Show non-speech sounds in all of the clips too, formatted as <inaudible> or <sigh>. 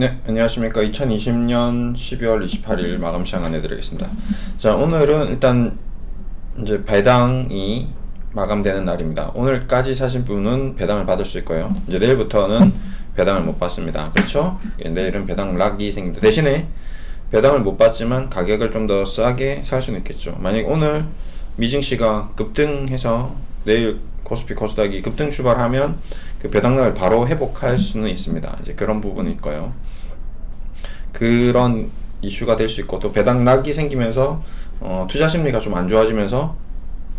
네, 안녕하십니까. 2020년 12월 28일 마감 시간 안내드리겠습니다. 자, 오늘은 일단 이제 배당이 마감되는 날입니다. 오늘까지 사신 분은 배당을 받을 수 있고요. 이제 내일부터는 배당을 못 받습니다. 그렇죠? 예, 내일은 배당 락이 생깁니다. 대신에 배당을 못 받지만 가격을 좀 더 싸게 살 수는 있겠죠. 만약 오늘 미증시가 급등해서 내일 코스피 코스닥이 급등 출발하면 그 배당락을 바로 회복할 수는 있습니다. 이제 그런 부분이 있고요. 그런 이슈가 될 수 있고 또 배당락이 생기면서 어, 투자 심리가 좀 안 좋아지면서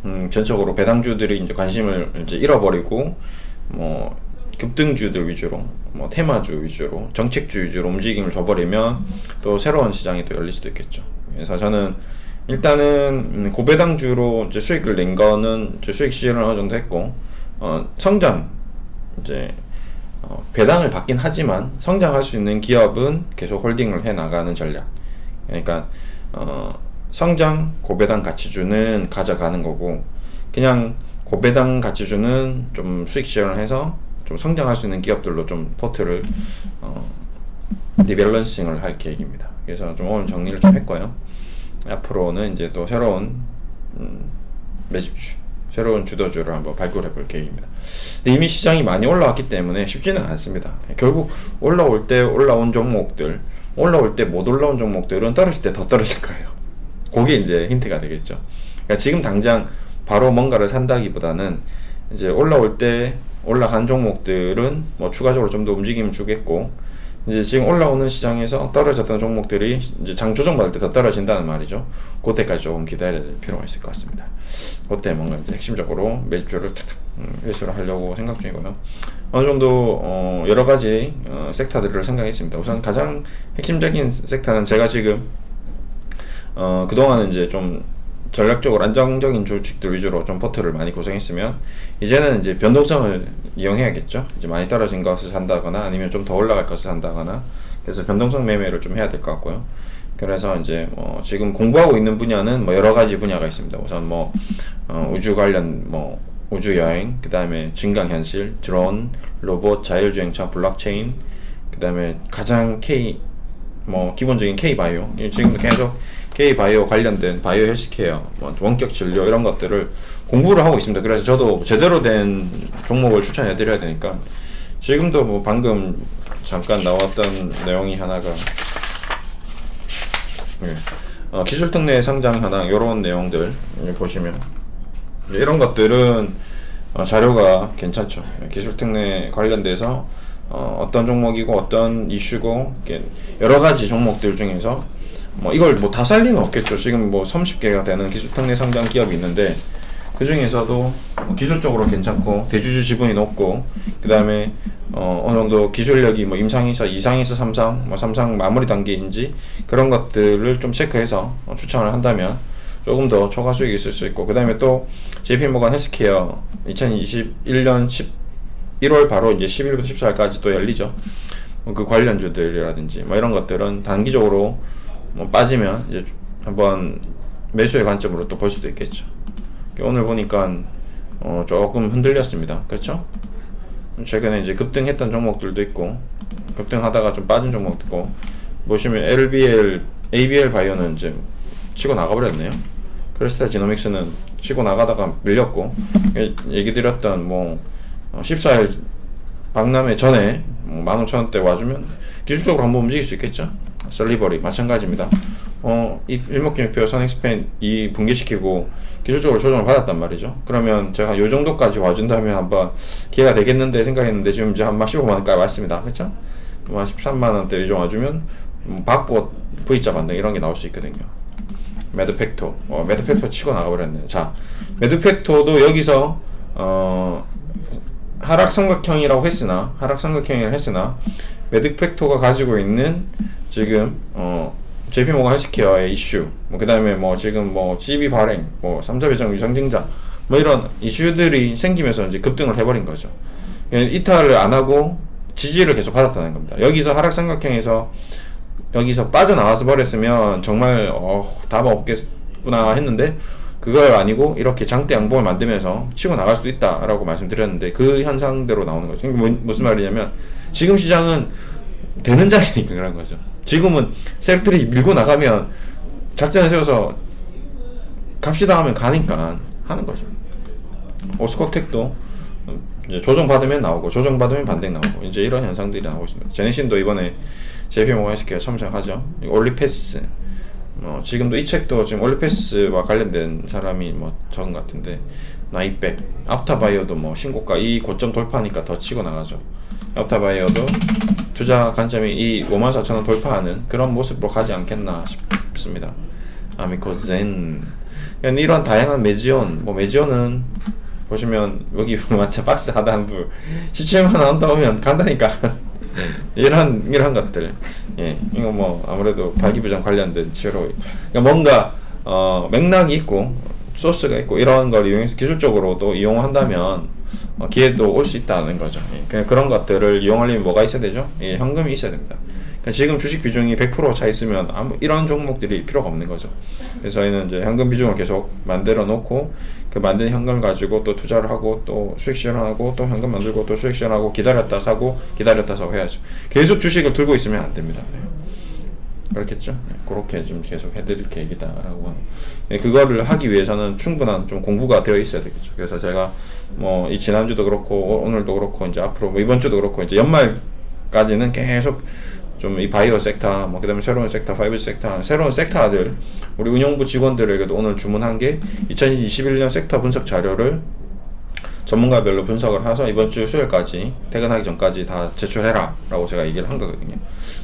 음, 전적으로 배당주들이 이제 관심을 이제 잃어버리고 뭐 급등주들 위주로 뭐 테마주 위주로 정책주 위주로 움직임을 줘버리면 또 새로운 시장이 또 열릴 수도 있겠죠. 그래서 저는 일단은 음, 고배당주로 이제 수익을 낸 거는 이제 수익 실현을 어느 정도 했고 어, 성장 이제 어, 배당을 받긴 하지만 성장할 수 있는 기업은 계속 홀딩을 해 나가는 전략. 그러니까 어, 성장 고배당 가치주는 가져가는 거고 그냥 고배당 가치주는 좀 수익 실현을 해서 좀 성장할 수 있는 기업들로 좀 포트를 어, 리밸런싱을 할 계획입니다. 그래서 좀 오늘 정리를 좀 했고요. 앞으로는 이제 또 새로운 음, 매집주, 새로운 주도주를 한번 발굴해 볼 계획입니다. 이미 시장이 많이 올라왔기 때문에 쉽지는 않습니다. 결국 올라올 때 올라온 종목들, 올라올 때 못 올라온 종목들은 떨어질 때 더 떨어질 거예요. 그게 이제 힌트가 되겠죠. 그러니까 지금 당장 바로 뭔가를 산다기보다는 이제 올라올 때 올라간 종목들은 뭐 추가적으로 좀 더 움직임을 주겠고 이제 지금 올라오는 시장에서 떨어졌던 종목들이 이제 장 조정 받을 때 더 떨어진다는 말이죠. 그때까지 조금 기다려야 될 필요가 있을 것 같습니다. 그때 뭔가 이제 핵심적으로 매주를 탁탁 음, 회수를 하려고 생각 중이고요. 어느 정도 어, 여러 가지 어, 섹터들을 생각했습니다. 우선 가장 핵심적인 섹터는 제가 지금 어, 그동안은 이제 좀 전략적으로 안정적인 주식들 위주로 좀 포트를 많이 구성했으면 이제는 이제 변동성을 이용해야겠죠. 이제 많이 떨어진 것을 산다거나 아니면 좀 더 올라갈 것을 산다거나 그래서 변동성 매매를 좀 해야 될 것 같고요. 그래서 이제 뭐 지금 공부하고 있는 분야는 뭐 여러 가지 분야가 있습니다. 우선 뭐 어, 우주 관련 뭐 우주 여행, 그 다음에 증강 현실, 드론, 로봇, 자율주행차, 블록체인, 그 다음에 가장 K 뭐 기본적인 K 바이오 지금 계속 K 바이오 관련된 바이오 헬스케어, 뭐 원격 진료 이런 것들을 공부를 하고 있습니다. 그래서 저도 제대로 된 종목을 추천해 드려야 되니까 지금도 뭐 방금 잠깐 나왔던 내용이 하나가 예. 어, 기술 특례 상장 현황 이런 내용들 보시면 이런 것들은 어, 자료가 괜찮죠. 예, 기술 특례 관련돼서 어, 어떤 종목이고 어떤 이슈고 여러 가지 종목들 중에서 뭐 이걸 뭐 다 살 리는 없겠죠. 지금 뭐 30개가 되는 기술 특례 상장 기업이 있는데 그 중에서도 뭐 기술적으로 괜찮고 대주주 지분이 높고 그 다음에 어, 어느 정도 기술력이 뭐 임상에서 이상에서 삼상 뭐 삼상 마무리 단계인지 그런 것들을 좀 체크해서 어, 추천을 한다면 조금 더 초과 수익이 있을 수 있고 그 다음에 또 JP 모건 헬스케어 2021년 11월 바로 이제 11일부터 14일까지 또 열리죠. 뭐그 관련주들이라든지 뭐 이런 것들은 단기적으로 뭐 빠지면 이제 한번 매수의 관점으로 또 볼 수도 있겠죠. 오늘 보니까 어 조금 흔들렸습니다. 그렇죠? 최근에 이제 급등했던 종목들도 있고 급등하다가 좀 빠진 종목도 있고 보시면 LBL, ABL 바이오는 이제 치고 나가버렸네요. 크리스탈 지노믹스는 치고 나가다가 밀렸고 예- 얘기 드렸던 뭐 어, 14일 박람회 전에 뭐 15,000원대 와주면 기술적으로 한번 움직일 수 있겠죠. 셀리버리 마찬가지입니다. 어, 이 일목균표 선익스펜 이 붕괴시키고 기술적으로 조정을 받았단 말이죠. 그러면 제가 요 정도까지 와준다면 한번 기회가 되겠는데 생각했는데 지금 이제 한만 15만 원까지 왔습니다. 그렇죠? 한 13만 원대 이 정도 와주면 음, 받고 V자 반등 이런 게 나올 수 있거든요. 매드팩토, 어, 매드팩토 치고 나가버렸네요. 자, 매드팩토도 여기서 어, 하락 삼각형이라고 했으나 하락 삼각형이라고 했으나 매드팩토가 가지고 있는 지금 어 JP 모건 헬스케어의 이슈, 뭐 그다음에 뭐 지금 뭐 GB 발행, 뭐 삼자 배정 유상증자, 뭐 이런 이슈들이 생기면서 이제 급등을 해버린 거죠. 이탈을 안 하고 지지를 계속 받았다는 겁니다. 여기서 하락 삼각형에서 여기서 빠져나와서 버렸으면 정말 어, 답 없겠구나 했는데 그걸 아니고 이렇게 장대 양봉을 만들면서 치고 나갈 수도 있다라고 말씀드렸는데 그 현상대로 나오는 거죠. 뭐- 무슨 말이냐면 지금 시장은 되는 장이니까 그런 거죠. 지금은 셀들이 밀고 나가면 작전을 세워서 갑시다 하면 가니까 하는 거죠. 오스코텍도 이제 조정받으면 나오고 조정받으면 반등 나오고 이제 이런 현상들이 나오고 있습니다. 제네신도 이번에 JP 모가 헬스케어 첨삭하죠. 올리패스 뭐 지금도 이 책도 지금 올리패스와 관련된 사람이 뭐 적은 것 같은데 나이백 앞타바이어도 뭐 신고가 이 고점 돌파하니까 더 치고 나가죠. 앞타바이어도 투자 관점이 이 54,000원 돌파하는 그런 모습으로 가지 않겠나 싶습니다. 아미코 젠 그러니까 이런 다양한 매지온 뭐 매지온은 보시면 여기 <laughs> 마차 박스 하단부 17만 원 한다면 간다니까 이런 이런 것들 예 이거 뭐 아무래도 발기부전 관련된 치료 그러니까 뭔가 어 맥락이 있고 소스가 있고 이런 걸 이용해서 기술적으로 또 이용한다면 어, 기회도 올 수 있다는 거죠. 예, 그냥 그런 것들을 이용하려면 뭐가 있어야 되죠? 예, 현금이 있어야 됩니다. 그러니까 지금 주식 비중이 100%차 있으면 아무 이런 종목들이 필요가 없는 거죠. 그래서 저희는 이제 현금 비중을 계속 만들어 놓고 그 만든 현금을 가지고 또 투자를 하고 또 수익 실현하고 또 현금 만들고 또 수익 실현하고 기다렸다 사고 기다렸다 사고 해야죠. 계속 주식을 들고 있으면 안 됩니다. 네. 그렇겠죠. 네, 그렇게 좀 계속 해드릴 계획이다라고. 네, 그거를 하기 위해서는 충분한 좀 공부가 되어 있어야 되겠죠. 그래서 제가 뭐 이 지난주도 그렇고 오- 오늘도 그렇고 이제 앞으로 뭐 이번 주도 그렇고 이제 연말까지는 계속 좀 이 바이오 섹터, 뭐 그다음에 새로운 섹터, 5G 섹터, 새로운 섹터들 우리 운영부 직원들에게도 오늘 주문한 게 2021년 섹터 분석 자료를 전문가별로 분석을 해서 이번 주 수요일까지 퇴근하기 전까지 다 제출해라 라고 제가 얘기를 한 거거든요.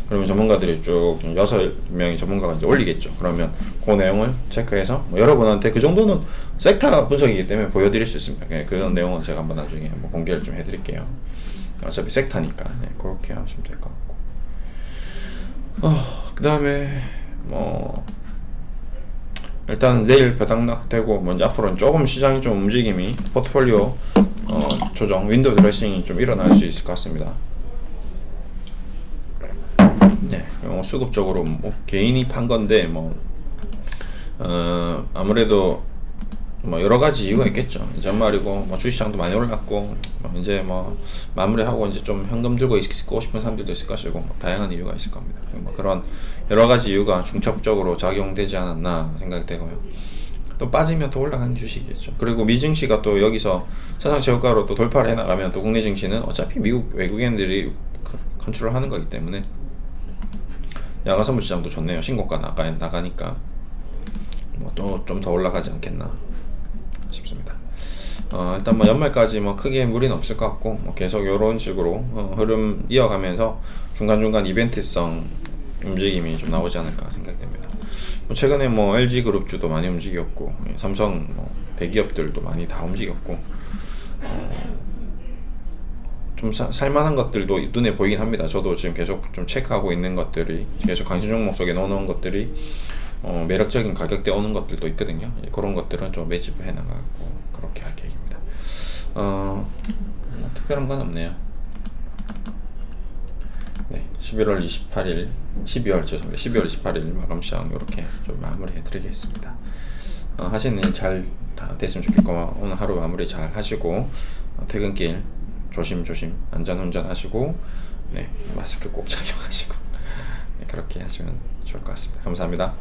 그러면 전문가들이 쭉 여섯 명의 전문가가 이제 올리겠죠. 그러면 그 내용을 체크해서 뭐 여러분한테 그 정도는 섹터 분석이기 때문에 보여드릴 수 있습니다. 예, 그런 내용은 제가 한번 나중에 뭐 공개를 좀 해드릴게요. 어차피 섹터니까 네, 그렇게 하시면 될 것 같고. 어, 그 다음에 뭐 일단 내일 배당락되고 먼저 앞으로는 조금 시장이 좀 움직임이 포트폴리오 어, 조정 윈도우 드레싱이 좀 일어날 수 있을 것 같습니다. 네, 어, 수급적으로 뭐 개인이 판 건데 뭐 어, 아무래도 뭐 여러 가지 이유가 있겠죠. 이제 연말이고 뭐 주시장도 많이 올랐고 뭐 이제 뭐 마무리하고 이제 좀 현금 들고 있고 싶은 사람들도 있을 것이고 뭐 다양한 이유가 있을 겁니다. 뭐 그런 여러 가지 이유가 중첩적으로 작용되지 않았나 생각이 되고요. 또 빠지면 또 올라가는 주식이겠죠. 그리고 미증시가 또 여기서 세상 최고가로 또 돌파를 해나가면 또 국내 증시는 어차피 미국 외국인들이 그 컨트롤 하는 거기 때문에 야간 선물 시장도 좋네요. 신고가 나가 나가니까 뭐 또 좀 더 올라가지 않겠나 싶습니다. 어, 일단 뭐 연말까지 뭐 크게 무리는 없을 것 같고 뭐 계속 이런 식으로 어, 흐름 이어가면서 중간 중간 이벤트성 움직임이 좀 나오지 않을까 생각됩니다. 뭐 최근에 뭐 LG 그룹주도 많이 움직였고 예, 삼성 뭐 대기업들도 많이 다 움직였고 어, 좀 사- 살만한 것들도 눈에 보이긴 합니다. 저도 지금 계속 좀 체크하고 있는 것들이 계속 관심 종목 속에 넣어놓은 것들이 어, 매력적인 가격대 오는 것들도 있거든요. 예, 그런 것들은 좀 매집을 해나가고 그렇게 할 계획입니다. 어, 뭐 특별한 건 없네요. 네, 11월 28일, 12월 죄송합니다. 12월 28일 마감 시장 이렇게 좀 마무리해 드리겠습니다. 어, 하시는 일 잘 다 됐으면 좋겠고 오늘 하루 마무리 잘 하시고 어, 퇴근길 조심 조심 안전 운전 하시고 네 마스크 꼭 착용하시고 <laughs> 네, 그렇게 하시면 좋을 것 같습니다. 감사합니다.